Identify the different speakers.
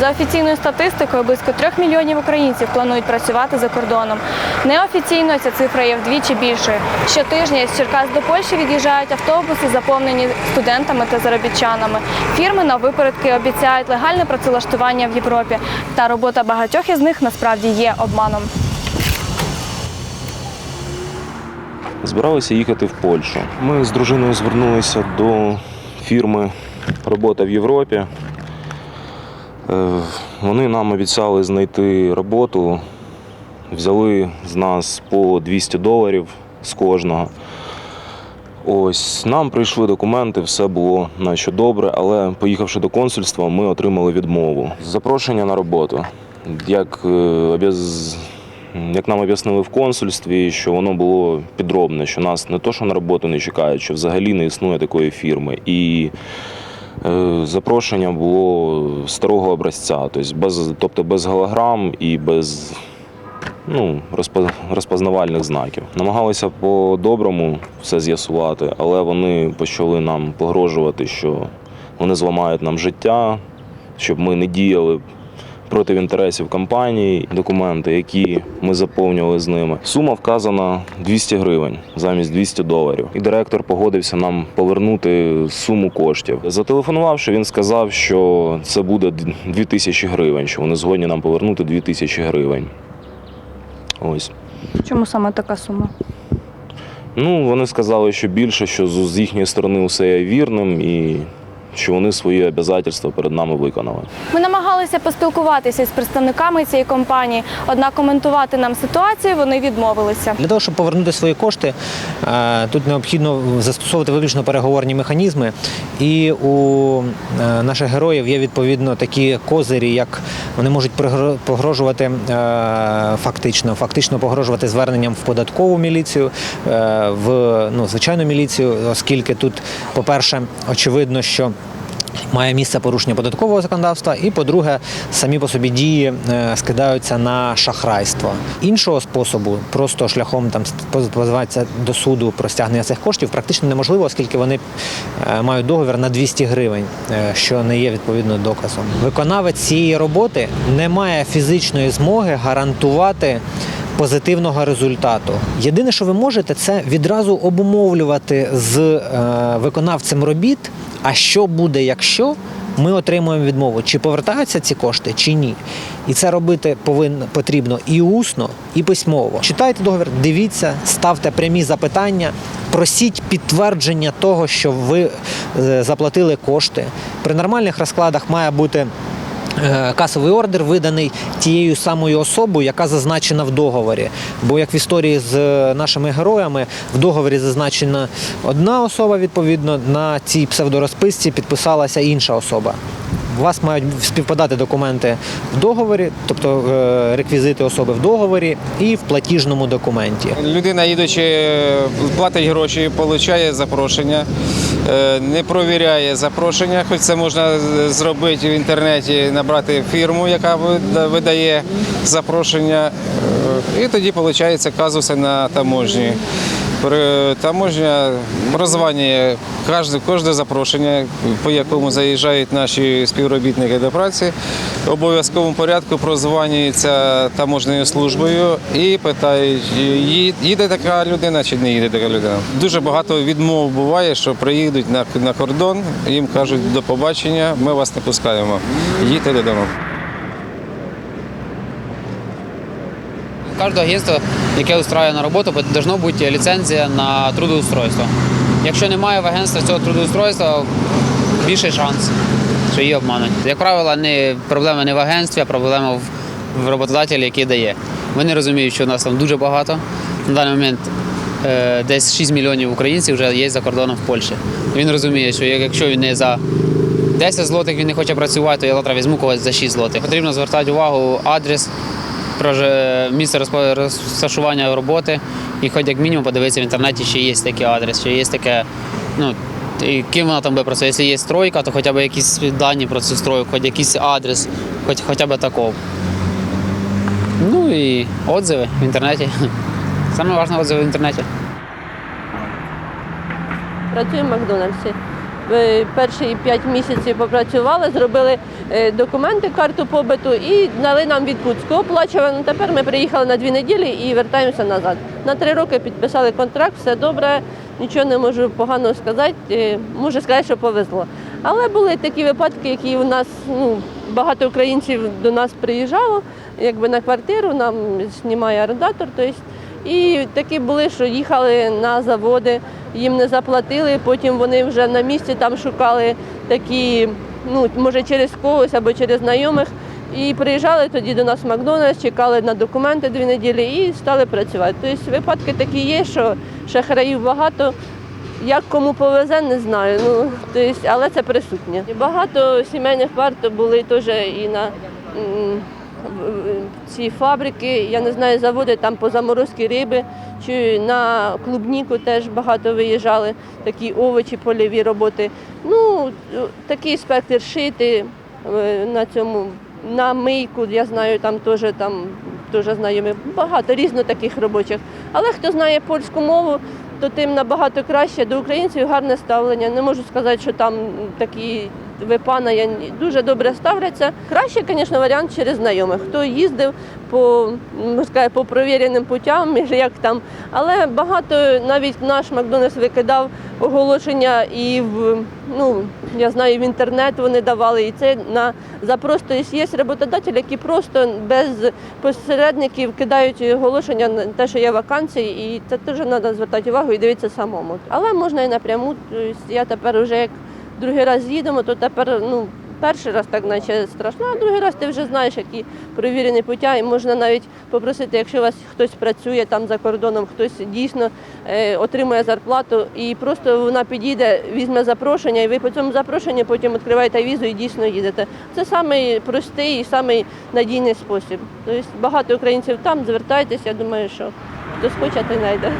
Speaker 1: За офіційною статистикою, близько трьох мільйонів українців планують працювати за кордоном. Неофіційно ця цифра є вдвічі більшою. Щотижня з Черкас до Польщі від'їжджають автобуси, заповнені студентами та заробітчанами. Фірми на випередки обіцяють легальне працевлаштування в Європі. Та робота багатьох із них насправді є обманом.
Speaker 2: Збиралися їхати в Польщу. Ми з дружиною звернулися до фірми Робота в Європі. Е, Вони нам обіцяли знайти роботу, взяли з нас по 200 доларів з кожного. Ось нам прийшли документи, все було наче добре, але поїхавши до консульства, ми отримали відмову. Запрошення на роботу. Як, е, як нам об'яснили в консульстві, що воно було підробне, що нас не то, що на роботу не чекають, що взагалі не існує такої фірми. І запрошення було старого образця, тобто без, тобто без голограм і без ну, розпознавальних знаків. Намагалися по-доброму все з'ясувати, але вони почали нам погрожувати, що вони зламають нам життя, щоб ми не діяли проти інтересів компанії, документи, які ми заповнювали з ними. Сума вказана 200 гривень замість 200 доларів. І директор погодився нам повернути суму коштів. Зателефонувавши, він сказав, що це буде 2000 гривень, що вони згодні нам повернути 2000 гривень. Ось.
Speaker 1: Чому саме така сума?
Speaker 2: Ну, вони сказали, що більше, що з їхньої сторони усе є вірним і що вони свої обов'язки перед нами виконали.
Speaker 1: Ми намагалися поспілкуватися з представниками цієї компанії, однак коментувати нам ситуацію вони відмовилися.
Speaker 3: Для того, щоб повернути свої кошти, е, тут необхідно застосовувати виключно переговорні механізми. І у е, наших героїв є відповідно такі козирі, як вони можуть погрожувати е, фактично, фактично погрожувати зверненням в податкову міліцію, в ну, звичайну міліцію, оскільки тут, по-перше, очевидно, що Має місце порушення податкового законодавства, і по-друге, самі по собі дії е, скидаються на шахрайство. Іншого способу, просто шляхом там поз- позиватися до суду про стягнення цих коштів, практично неможливо, оскільки вони е, мають договір на 200 гривень, е, що не є відповідно доказом. Виконавець цієї роботи не має фізичної змоги гарантувати. Позитивного результату. Єдине, що ви можете, це відразу обумовлювати з е, виконавцем робіт. А що буде, якщо ми отримуємо відмову? Чи повертаються ці кошти, чи ні? І це робити повинно потрібно і усно, і письмово. Читайте договір, дивіться, ставте прямі запитання, просіть підтвердження того, що ви е, заплатили кошти. При нормальних розкладах має бути. Е, Касовий ордер виданий тією самою особою, яка зазначена в договорі. Бо як в історії з е, нашими героями, в договорі зазначена одна особа, відповідно, на цій псевдорозписці підписалася інша особа. Вас мають співпадати документи в договорі, тобто е, реквізити особи в договорі і в платіжному документі.
Speaker 4: Людина, їдучи, платить гроші, отримує запрошення, е, не провіряє запрошення, хоч це можна зробити в інтернеті, набрати фірму, яка видає запрошення, е, і тоді виходить казуси на таможні. Таможня прозванює кожне, кожне запрошення, по якому заїжджають наші співробітники до праці. В обов'язковому порядку прозванюється таможною службою і питають, їде така людина чи не їде така людина. Дуже багато відмов буває, що приїдуть на, кордон, їм кажуть до побачення, ми вас не пускаємо. Їдьте додому.
Speaker 5: У каждого агентства, яке устраиває на роботу, должна бути ліцензія на трудоустройство. Якщо немає в агентства цього трудоустройства, більший шанс, що її обмануть. Як правило, не, проблема не в агентстві, а проблема в, в роботодателі, який дає. Вони розуміють, що у нас там дуже багато. На даний момент е, десь 6 мільйонів українців вже є за кордоном в Польщі. Він розуміє, що якщо він не за 10 злотих він не хоче працювати, то я завтра візьму когось за 6 злотих. Потрібно звертати увагу адрес, проже- місце розпо- розташування роботи і хоч як мінімум подивитися в інтернеті, чи є такий адрес, чи є таке, ну, і ким вона там буде працювати. Якщо є стройка, то хоча б якісь дані про цю стройку, хоч якийсь адрес, хоч, хоча б такого. Ну і отзиви в інтернеті. Саме важливе отзиви в інтернеті.
Speaker 6: Працюю в Макдональдсі. е, перші 5 місяців попрацювали, зробили е, документи, карту побиту і дали нам відпустку. Оплачувано. Тепер ми приїхали на дві неділі і вертаємося назад. На три роки підписали контракт, все добре, нічого не можу поганого сказати. Е, Можу сказати, що повезло. Але були такі випадки, які у нас ну, багато українців до нас приїжджало, якби на квартиру, нам знімає орендатор. Тобто, і такі були, що їхали на заводи, їм не заплатили, потім вони вже на місці там шукали такі, ну, може через когось або через знайомих. І приїжджали тоді до нас в Макдональдс, чекали на документи дві неділі і стали працювати. Тобто випадки такі є, що шахраїв багато. Як кому повезе, не знаю. Ну, тобто, але це присутнє. Багато сімейних пар були теж і на ці фабрики, я не знаю, заводи там по заморозці риби, чи на клубніку теж багато виїжджали, такі овочі, польові роботи. Ну, такий спектр шити е, на цьому, на мийку, я знаю, там теж там теж знайомі. Багато різно таких робочих. Але хто знає польську мову, то тим набагато краще. До українців гарне ставлення. Не можу сказати, що там такі випана я дуже добре ставляться. Краще, звісно, варіант через знайомих. Хто їздив по, по провіреним путям, як там. Але багато навіть наш Макдональдс викидав оголошення і в ну я знаю, в інтернет вони давали. І це на за є роботодателі, які просто без посередників кидають оголошення на те, що є вакансії, і це теж треба звертати увагу і дивитися самому. Але можна і напряму. Я тепер вже як другий раз їдемо, то тепер ну. Перший раз так наче страшно, а другий раз ти вже знаєш, які перевірені пуття, і можна навіть попросити, якщо у вас хтось працює там за кордоном, хтось дійсно е, отримує зарплату, і просто вона підійде, візьме запрошення, і ви по цьому запрошенню потім відкриваєте візу і дійсно їдете. Це самий простий і самий надійний спосіб. Тобто багато українців там, звертайтеся, я думаю, що хто схоче, той знайде.